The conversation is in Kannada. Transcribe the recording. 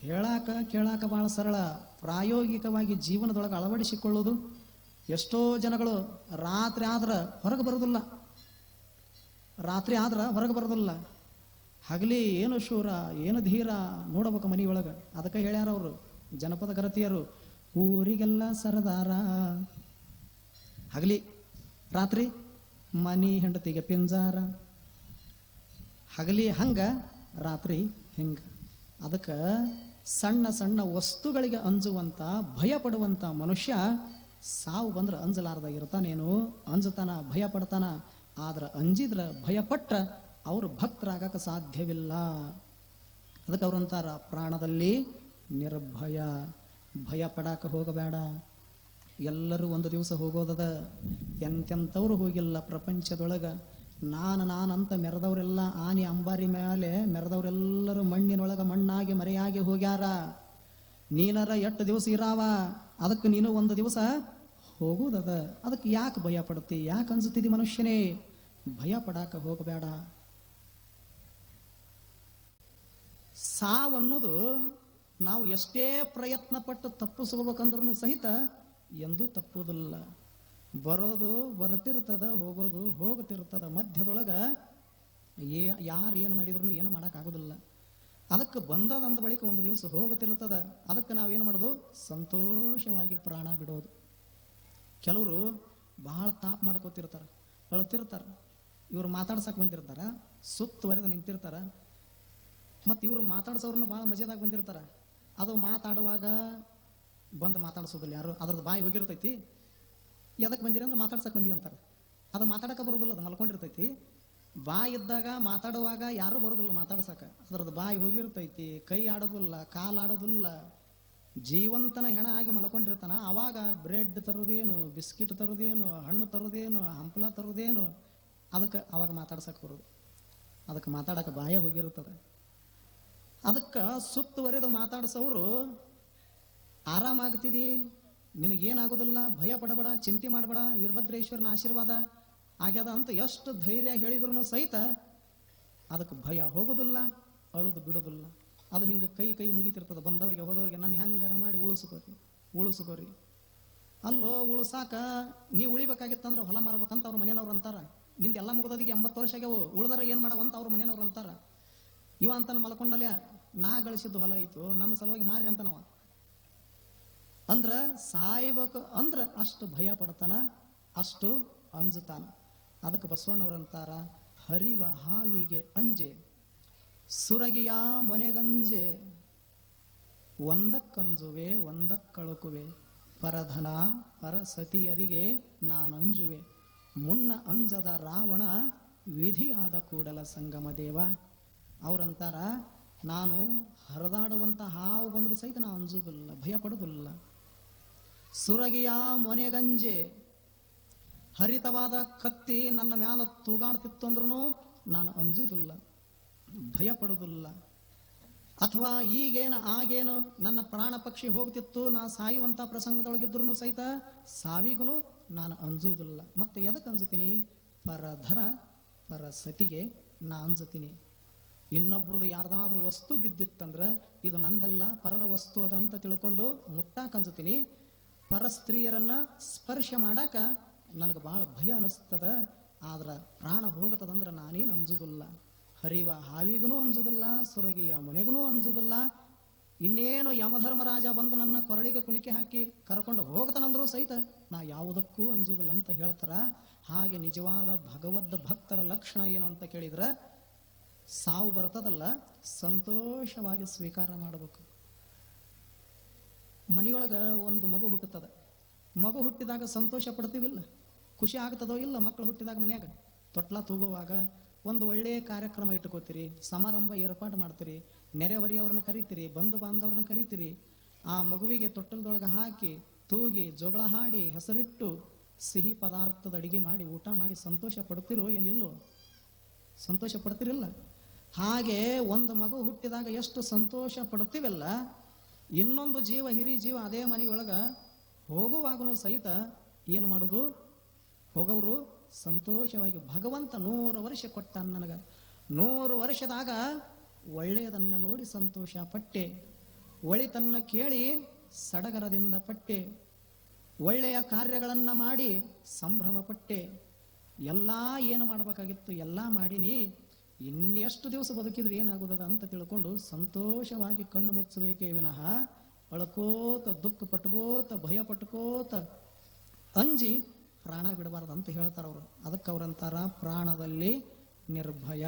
ಹೇಳಾಕ, ಕೇಳಾಕ ಭಾಳ ಸರಳ. ಪ್ರಾಯೋಗಿಕವಾಗಿ ಜೀವನದೊಳಗೆ ಅಳವಡಿಸಿಕೊಳ್ಳೋದು ಎಷ್ಟೋ ಜನಗಳು ರಾತ್ರಿ ಆದ್ರೆ ಹೊರಗೆ ಬರೋದಿಲ್ಲ. ರಾತ್ರಿ ಆದ್ರೆ ಹೊರಗೆ ಬರೋದಿಲ್ಲ. ಹಗಲಿ ಏನು ಶೂರ, ಏನು ಧೀರ ನೋಡಬೇಕು ಮನೆಯೊಳಗೆ. ಅದಕ್ಕೆ ಹೇಳ್ಯಾರ ಅವರು, ಜನಪದ ಗರತಿಯರು, ಊರಿಗೆಲ್ಲ ಸರದಾರ. ಹಗಲಿ, ರಾತ್ರಿ ಮನಿ ಹೆಂಡತಿಗೆ ಪಿಂಜಾರ. ಹಗಲಿ ಹಂಗ, ರಾತ್ರಿ ಹಿಂಗೆ. ಅದಕ್ಕೆ ಸಣ್ಣ ಸಣ್ಣ ವಸ್ತುಗಳಿಗೆ ಅಂಜುವಂತ ಭಯ ಪಡುವಂಥ ಮನುಷ್ಯ ಸಾವು ಬಂದ್ರೆ ಅಂಜಲಾರ್ದಾಗಿರ್ತಾನೇನು ಅಂಜತಾನ ಭಯ ಪಡ್ತಾನ ಆದ್ರೆ ಅಂಜಿದ್ರ ಭಯಪಟ್ಟ ಅವರು ಅವ್ರು ಭಕ್ತರಾಗಕ ಸಾಧ್ಯವಿಲ್ಲ. ಅದಕ್ಕೆ ಅವ್ರಂತಾರ ಪ್ರಾಣದಲ್ಲಿ ನಿರ್ಭಯ. ಭಯ ಪಡಾಕ ಹೋಗಬೇಡ. ಎಲ್ಲರೂ ಒಂದು ದಿವಸ ಹೋಗೋದದ. ಎಂತೆಂಥವ್ರು ಹೋಗಿಲ್ಲ ಪ್ರಪಂಚದೊಳಗ. ನಾನು ನಾನಂತ ಮೆರೆದವರೆಲ್ಲ ಆನೆ ಅಂಬಾರಿ ಮೇಲೆ ಮೆರೆದವರೆಲ್ಲರೂ ಮಣ್ಣಿನೊಳಗೆ ಮಣ್ಣಾಗಿ ಮರೆಯಾಗಿ ಹೋಗ್ಯಾರ. ನೀನರ ಎಷ್ಟು ದಿವಸ ಇರಾವ? ಅದಕ್ಕೆ ನೀನು ಒಂದು ದಿವಸ ಹೋಗುದದ. ಅದಕ್ಕೆ ಯಾಕೆ ಭಯ ಪಡ್ತಿ? ಯಾಕೆ ಅನ್ಸುತ್ತಿದ್ದಿ ಮನುಷ್ಯನೇ? ಭಯ ಪಡಾಕ ಹೋಗಬೇಡ. ಸಾವನ್ನೋದು ನಾವು ಎಷ್ಟೇ ಪ್ರಯತ್ನ ಪಟ್ಟು ತಪ್ಪಿಸ್ಕೋಬೇಕಂದ್ರೂ ಸಹಿತ ಎಂದೂ ತಪ್ಪುವುದಿಲ್ಲ ಬರೋದು ಬರ್ತಿರ್ತದ, ಹೋಗೋದು ಹೋಗ್ತಿರ್ತದ. ಮಧ್ಯದೊಳಗ ಏ, ಯಾರು ಏನು ಮಾಡಿದ್ರು ಏನು ಮಾಡೋಕ್ಕಾಗೋದಿಲ್ಲ. ಅದಕ್ಕೆ ಬಂದದಂದ ಬಳಿಕ ಒಂದು ದಿವಸ ಹೋಗುತ್ತಿರ್ತದ ಅದಕ್ಕೆ ನಾವೇನು ಮಾಡೋದು? ಸಂತೋಷವಾಗಿ ಪ್ರಾಣ ಬಿಡೋದು. ಕೆಲವರು ಬಹಳ ತಾಪ್ ಮಾಡ್ಕೋತಿರ್ತಾರೆ. ಅಳ್ತಿರ್ತಾರೆ. ಇವರು ಮಾತಾಡ್ಸಕ್ ಬಂದಿರ್ತಾರೆ. ಸುತ್ತುವರೆದು ನಿಂತಿರ್ತಾರೆ. ಮತ್ತು ಇವರು ಮಾತಾಡ್ಸೋರನ್ನ ಭಾಳ ಮಜಾದಾಗ ಬಂದಿರ್ತಾರೆ. ಅದು ಮಾತಾಡುವಾಗ ಬಂದು ಮಾತಾಡ್ಸೋದಿಲ್ಲ ಯಾರು. ಅದ್ರದ್ದು ಬಾಯಿ ಹೋಗಿರ್ತೈತಿ. ಎದಕ್ಕೆ ಬಂದಿರಿ ಅಂದ್ರೆ ಮಾತಾಡ್ಸಕ್ ಬಂದಿವಿ ಅಂತಾರೆ. ಅದು ಮಾತಾಡಕ್ಕೆ ಬರೋದಿಲ್ಲ, ಅದು ಮಲ್ಕೊಂಡಿರ್ತೈತಿ. ಬಾಯಿ ಇದ್ದಾಗ ಮಾತಾಡುವಾಗ ಯಾರು ಬರೋದಿಲ್ಲ ಮಾತಾಡ್ಸಕ. ಅದ್ರದ್ದು ಬಾಯಿ ಹೋಗಿರ್ತೈತಿ, ಕೈ ಆಡೋದಿಲ್ಲ, ಕಾಲು ಆಡೋದಿಲ್ಲ. ಜೀವಂತನ ಹೆಣ ಆಗಿ ಮಲ್ಕೊಂಡಿರ್ತಾನ. ಅವಾಗ ಬ್ರೆಡ್ ತರೋದೇನು, ಬಿಸ್ಕಿಟ್ ತರೋದೇನು, ಹಣ್ಣು ತರೋದೇನು, ಹಂಪಲ ತರೋದೇನು, ಅದಕ್ಕೆ ಅವಾಗ ಮಾತಾಡ್ಸಕ್ ಬರೋದು. ಅದಕ್ಕೆ ಮಾತಾಡಕ್ಕೆ ಬಾಯ ಹೋಗಿರುತ್ತದೆ. ಅದಕ್ಕೆ ಸುತ್ತುವರೆದು ಮಾತಾಡ್ಸೋರು ಆರಾಮಾಗ್ತಿದಿ? ನಿನಗೇನಾಗೋದಿಲ್ಲ, ಭಯ ಪಡಬೇಡ, ಚಿಂತೆ ಮಾಡಬೇಡ, ವೀರಭದ್ರೇಶ್ವರನ ಆಶೀರ್ವಾದ ಆಗ್ಯದ ಅಂತ ಎಷ್ಟು ಧೈರ್ಯ ಹೇಳಿದ್ರು ಸಹಿತ ಅದಕ್ಕೆ ಭಯ ಹೋಗೋದಿಲ್ಲ, ಅಳುದು ಬಿಡೋದಿಲ್ಲ. ಅದು ಹಿಂಗೆ ಕೈ ಕೈ ಮುಗಿತಿರ್ತದೆ, ಬಂದವರಿಗೆ, ಹೋದವ್ರಿಗೆ ನಾನು ಹೆಂಗಾರ ಮಾಡಿ ಉಳಿಸ್ಕೋರಿ ಉಳಿಸ್ಕೋರಿ. ಅಲ್ಲೋ, ಉಳ್ಸಾಕ ನೀವು ಉಳಿಬೇಕಾಗಿತ್ತಂದ್ರೆ ಹೊಲ ಮಾರ್ಬೇಕಂತ ಅವ್ರ ಮನೆಯವ್ರು ಅಂತಾರ. ನಿಂದೆಲ್ಲ ಮುಗಿದೋದಿಗೆ ಎಂಬತ್ತು ವರ್ಷ ಆಗ್ಯಾವು, ಉಳ್ದಾರ ಏನು ಮಾಡವಂತ ಅವ್ರ ಮನೆಯವ್ರು ಅಂತಾರ. ಇವ ಅಂತ ಮಲ್ಕೊಂಡಲ್ಲ ನಾ ಗಳಿಸಿದ್ದು ಹೊಲ ಐತು, ನನ್ನ ಸಲುವಾಗಿ ಮಾರಿ ಅಂತ ನಾವ ಅಂದ್ರ ಸಾಯ್ಬೇಕು ಅಂದ್ರ ಅಷ್ಟು ಭಯ ಪಡ್ತಾನ, ಅಷ್ಟು ಅಂಜತಾನ. ಅದಕ್ಕೆ ಬಸವಣ್ಣವ್ರಂತಾರ ಹರಿವ ಹಾವಿಗೆ ಅಂಜೆ, ಸುರಗಿಯ ಮನೆಗಂಜೆ, ಒಂದಕ್ಕಂಜುವೆ, ಒಂದಕ್ಕಳುಕುವೆ, ಪರಧನ ಪರಸತಿಯರಿಗೆ ನಾನಂಜುವೆ. ಮುನ್ನ ಅಂಜದ ರಾವಣ ವಿಧಿಯಾದ ಕೂಡಲ ಸಂಗಮ ದೇವ. ಅವ್ರಂತಾರ ನಾನು ಹರಿದಾಡುವಂತ ಹಾವು ಬಂದರೂ ಸಹಿತ ನಾನು ಅಂಜುವುದಿಲ್ಲ ಭಯ ಪಡುವುದಿಲ್ಲ ಸುರಗಿಯ ಮೊನೆಗಂಜೆ ಹರಿತವಾದ ಕತ್ತಿ ನನ್ನ ಮ್ಯಾಲ ತೂಗಾಡ್ತಿತ್ತು ಅಂದ್ರೂ ನಾನು ಅಂಜುವುದಿಲ್ಲ ಭಯ ಪಡುವುದಿಲ್ಲ ಅಥವಾ ಈಗೇನು ಆಗೇನು ನನ್ನ ಪ್ರಾಣ ಪಕ್ಷಿ ಹೋಗ್ತಿತ್ತು, ನಾ ಸಾಯುವಂಥ ಪ್ರಸಂಗದೊಳಗಿದ್ರು ಸಹಿತ ಸಾವಿಗೂ ನಾನು ಅಂಜುವುದಿಲ್ಲ ಮತ್ತೆ ಎದಕ್ಕೆ ಅಂಜುತ್ತೀನಿ? ಪರಧರ ಪರ ಸತಿಗೆ ನಾ ಅಂಜುತ್ತೀನಿ. ಇನ್ನೊಬ್ರದ್ದು ಯಾರ್ದಾದ್ರೂ ವಸ್ತು ಬಿದ್ದಿತ್ತಂದ್ರೆ ಇದು ನಂದಲ್ಲ, ಪರರ ವಸ್ತು ಅದ ಅಂತ ತಿಳ್ಕೊಂಡು ಮುಟ್ಟಾಕ ಅಂಜುತ್ತೀನಿ ಪರ ಸ್ತ್ರೀಯರನ್ನ ಸ್ಪರ್ಶ ಮಾಡಾಕ ನನಗೆ ಬಹಳ ಭಯ ಅನಿಸ್ತದ, ಆದ್ರ ಪ್ರಾಣ ಹೋಗತದಂದ್ರ ನಾನೇನು ಅಂಜುದಿಲ್ಲ. ಹರಿವ ಹಾವಿಗೂ ಅಂಜುದಿಲ್ಲ, ಸುರಗಿಯ ಮನೆಗೂ ಅಂಜುದಿಲ್ಲ. ಇನ್ನೇನು ಯಮಧರ್ಮರಾಜ ಬಂದು ನನ್ನ ಕೊರಳಿಗೆ ಕುಣಿಕೆ ಹಾಕಿ ಕರ್ಕೊಂಡು ಹೋಗ್ತಾನಂದ್ರೂ ಸಹಿತ ನಾ ಯಾವುದಕ್ಕೂ ಅಂಜುದಿಲ್ಲ ಅಂತ ಹೇಳ್ತಾರ. ಹಾಗೆ ನಿಜವಾದ ಭಗವದ್ ಭಕ್ತರ ಲಕ್ಷಣ ಏನು ಅಂತ ಕೇಳಿದ್ರ, ಸಾವು ಬರ್ತದಲ್ಲ, ಸಂತೋಷವಾಗಿ ಸ್ವೀಕಾರ ಮಾಡಬೇಕು. ಮನೆಯೊಳಗ ಒಂದು ಮಗು ಹುಟ್ಟುತ್ತದ. ಮಗು ಹುಟ್ಟಿದಾಗ ಸಂತೋಷ ಪಡ್ತೀವಿಲ್ಲ, ಖುಷಿ ಆಗ್ತದೋ ಇಲ್ಲ ಮಕ್ಕಳು ಹುಟ್ಟಿದಾಗ ಮನ್ಯಾಗ? ತೊಟ್ಲ ತೂಗುವಾಗ ಒಂದು ಒಳ್ಳೆಯ ಕಾರ್ಯಕ್ರಮ ಇಟ್ಕೋತೀರಿ, ಸಮಾರಂಭ ಏರ್ಪಾಡು ಮಾಡ್ತೀರಿ, ನೆರೆಹೊರೆಯವ್ರನ್ನ ಕರಿತೀರಿ, ಬಂಧು ಬಾಂಧವ್ರನ್ನ ಕರಿತೀರಿ, ಆ ಮಗುವಿಗೆ ತೊಟ್ಟಲದೊಳಗೆ ಹಾಕಿ ತೂಗಿ ಜೊಗಳ ಹಾಡಿ ಹೆಸರಿಟ್ಟು ಸಿಹಿ ಪದಾರ್ಥದ ಅಡಿಗೆ ಮಾಡಿ, ಊಟ ಮಾಡಿ ಸಂತೋಷ ಪಡ್ತಿರೋ ಏನಿಲ್ಲೋ? ಸಂತೋಷ ಪಡ್ತಿರಲ್ಲ? ಹಾಗೆ ಒಂದು ಮಗು ಹುಟ್ಟಿದಾಗ ಎಷ್ಟು ಸಂತೋಷ ಪಡ್ತೀವಲ್ಲ ಇನ್ನೊಂದು ಜೀವ, ಹಿರಿ ಜೀವ ಅದೇ ಮನೆಯೊಳಗ ಹೋಗುವಾಗಲೂ ಸಹಿತ ಏನು ಮಾಡೋದು? ಹೋಗೋರು ಸಂತೋಷವಾಗಿ, ಭಗವಂತ ನೂರು ವರ್ಷ ಕೊಟ್ಟ ನನಗೆ. ನೂರು ವರ್ಷದಾಗ ಒಳ್ಳೆಯದನ್ನ ನೋಡಿ ಸಂತೋಷ ಪಟ್ಟೆ. ಒಳಿತನ್ನ ಕೇಳಿ ಸಡಗರದಿಂದ ಪಟ್ಟೆ. ಒಳ್ಳೆಯ ಕಾರ್ಯಗಳನ್ನು ಮಾಡಿ ಸಂಭ್ರಮ ಪಟ್ಟೆ. ಎಲ್ಲ ಏನು ಮಾಡಬೇಕಾಗಿತ್ತು? ಎಲ್ಲ ಮಾಡಿನಿ. ಇನ್ನೆಷ್ಟು ದಿವಸ ಬದುಕಿದ್ರೆ ಏನಾಗುತ್ತದೆ ಅಂತ ತಿಳ್ಕೊಂಡು ಸಂತೋಷವಾಗಿ ಕಣ್ಣು ಮುಚ್ಚಬೇಕೇ ವಿನಃ ಅಳ್ಕೋತ ದುಃಖ ಪಟ್ಕೋತ ಭಯ ಪಟ್ಕೋತ ಅಂಜಿ ಪ್ರಾಣ ಬಿಡಬಾರ್ದು ಅಂತ ಹೇಳ್ತಾರ ಅವರು ಅದಕ್ಕೆ ಅವರಂತಾರ ಪ್ರಾಣದಲ್ಲಿ ನಿರ್ಭಯ.